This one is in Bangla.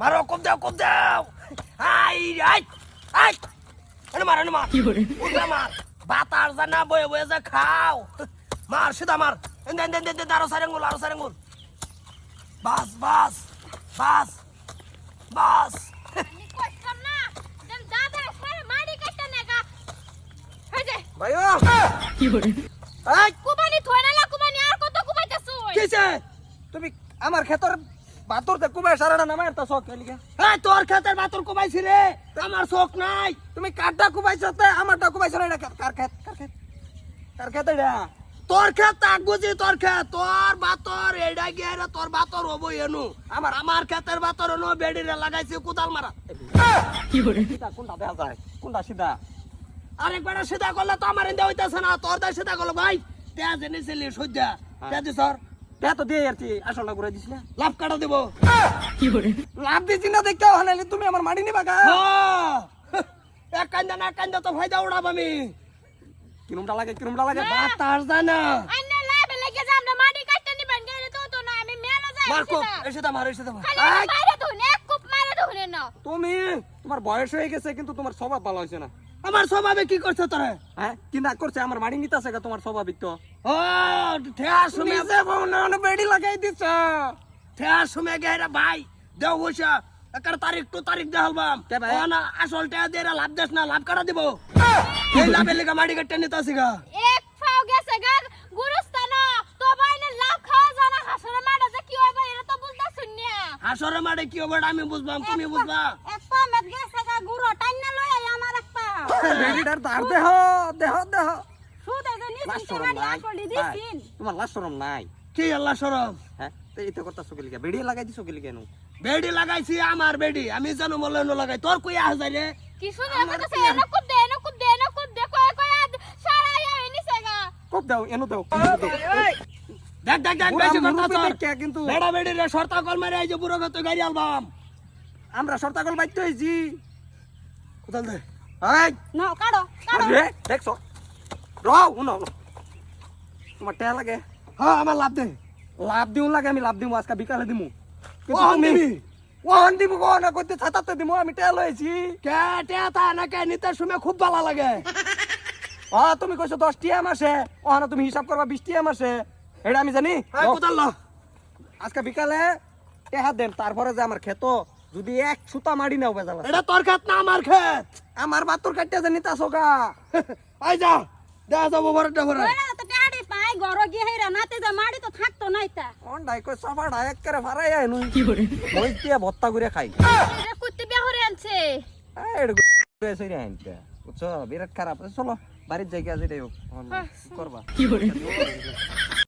মারো কোপ দাও কোপ দাও। আই আই আই। এনে মার এনে মার। উঠে মার। বাতার জানা বয়ে বয়ে যা খাও। মার সিধা মার। এনে এনে এনে এনে আরও সারেঙ্গুল আরও সারেঙ্গুল বাস বাস বাস বাস। আমি কইতাম না। দেন দাদা সারা মারি কাটতে নেগা এই যে। ভাইও এই। কুবানি থই না কুবানি আর কত কুবাইতাছ কিছে তুমি আমার ক্ষেতর বাতর তে কুবে সারাটা নামায় তো শখ এলিকে এই তোর খেতের বাতর কোবাইছি রে আমার চোখ নাই। তুমি কাঠটা কুবাইছ তে আমারটা কুবাইছ না কার ক্ষেত? কার ক্ষেত? কার ক্ষেত এটা? তোর ক্ষেত তাক বুঝি তোর ক্ষেত। তোর বাতর এইডা গিয়ে রে তোর বাতর হব এনু। আমার আমার ক্ষেতের বাতর এনু বেডিরে লাগাইছি কোদাল মারা। সিধা কোনটা দেখা যায়? কোনটা সিধা? আরেকবার সিধা করলে তো আমার এন্দে হইতাছে না তোর দা সিধা করল ভাই। তেজ এনেছিলি সজ্জা তেজ স্যার। দেখ তো দিয়ে যাচ্ছি আসলটা ঘুরে দিস না লাভ কাটা দেব। লাভ দিছি না দেখতে হানাইলে তুমি আমার মাটি নিবা গা। এক কান্দা না কান্দা তো ফায়দা উড়াব আমি। কিরমটা লাগে কিরমটা লাগে? বাতাস জানা। তুমি তোমার বয়স হয়ে গেছে কিন্তু তোমার স্বভাব ভালো হয়েছে না। আমার স্বভাবে কি করছে তোরে? হ্যাঁ কিনা করছে? আমার মাটি নিতেছে গা তোমার স্বাভাবিক তো। ও ঠেয়া শুনে যে বেড়ি লাগাই দিছ। ঠেয়া শুনে গেরা ভাই দেও বসা একার তারিখ টু তারিখ দেখালবাম কে ও না আসল টেয়া দিয়ে লাভ দেস না লাভ কাটা দিব। এই লাভের লেগে মাটি কাটতে নিতে আসি গা। এক ফাও গেছে গা গুরুস্থান তো বাইনে লাভ খাওয়া জানা হাসরে মারা যে কি হইবে এটা তো বুঝতা শুনিয়া আসরে মাঠে কি হবে আমি বুঝবাম তুমি বুঝবা। এক পা মেদ গেছে গা গুরু টাইনা লই বেড়িটার দেহ দেহ দেহ। শরম তোমার লাশ শরম নাই। কি আল্লাহ সরম? হ্যাঁ তো কথা চোখে লিখা বেড়ি লাগাই দিছো গেলি কেন? বেডি লাগাইছি আমার বেডি। আমি জানো মলে ন লাগাই। তোর কই আহ যাই রে? কি এনো কুপ দে এনো কুপ দে এনো কুপ দে কয় কয় সারা ইয়া নিছে গা। কোপ দাও এনো দাও এনো দাও। দেখ দেখ দেখ বেশি কথা তোর দেখিয়া কিন্তু বেড়া বেডি রে শর্তা কল মারে এই যে বুড়ো কত গাড়ি আলবাম। আমরা সর্তাকল বাইতে হয়েছি কোথাল দে? এই না কাড়ো কাড়ো আরে দেখছ রও উনো তোমার টেয়া লাগে হ্যাঁ আমার লাভ দে লাভ দিও লাগে আমি লাভ দিমু আজকে বিকালে দিমু কিন্তু ওহন তুমি- দিবি? ওহন দিব গো না করতে ছাতাতে দিমু আমি টেয়া লইছি কে তে তা না কে নিতে শুনে খুব ভালো লাগে ও তুমি কইছো 10 টিয়া মাসে ওহনা তুমি হিসাব করবা 20 টিয়া মাসে এটা আমি জানি হ্যাঁ কোথাল ল আজকে বিকালে টেহা দেন তারপরে যে আমার ক্ষেত যদি এক সুতা মারি নাও বেজাল। এটা তোর খেত না আমার খেত আমার বাতুর কাটতে জানি তা সোগা আই যা দেখা যাব বড়টা বড় ঘর গিয়ে হেরা নাতে যা মাড়ি তো থাকতো নাই তা কোন ডাই কই সাফা ডাইক করে ফারাই আইনু কি করে? টিয়া ভত্তা করে খাই। এটা কুত্তে বিয়া হরে আনছে এড় করে সইরা আইনটা বুঝছ বিরাট খারাপ। চলো বাড়ির জায়গা আছে রে করবা।